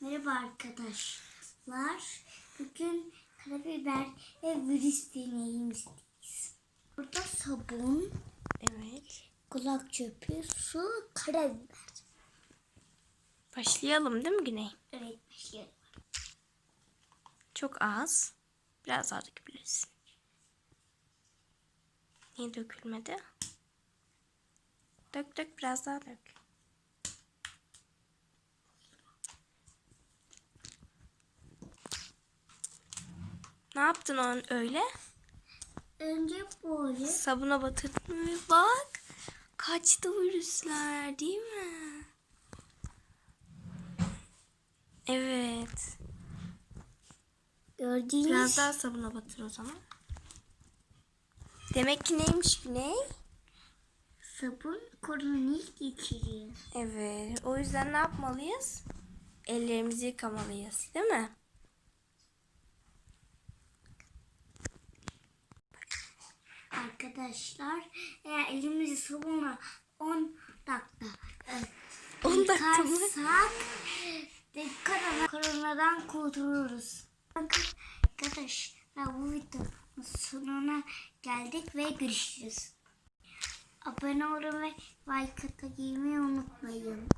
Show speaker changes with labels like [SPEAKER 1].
[SPEAKER 1] Merhaba arkadaşlar. Bugün karabiber ve virüs deneyimizdeyiz. Burada sabun,
[SPEAKER 2] Evet.
[SPEAKER 1] kulak çöpü, su, karabiber.
[SPEAKER 2] Başlayalım değil mi Güney?
[SPEAKER 1] Evet başlayalım.
[SPEAKER 2] Çok az. Biraz daha dökebilirsin. Niye dökülmedi? Dök dök biraz daha dök. Ne yaptın on öyle?
[SPEAKER 1] Önce böyle
[SPEAKER 2] Sabuna batırdın mı? Bak. Kaçtı virüsler değil mi? Evet.
[SPEAKER 1] gördüğünüz
[SPEAKER 2] Biraz daha sabuna batır o zaman. Demek ki neymiş Güney?
[SPEAKER 1] sabun koronayı geçiriyor.
[SPEAKER 2] Evet. O yüzden ne yapmalıyız? Ellerimizi yıkamalıyız. Değil mi?
[SPEAKER 1] Arkadaşlar eğer elimizi sabunla 10 dakika e,
[SPEAKER 2] 10 dakika mı?
[SPEAKER 1] yıkarsak de korona, koronadan kurtuluruz. Arkadaşlar bu videonun sonuna geldik ve görüşürüz. Abone olun ve like atmayı unutmayın.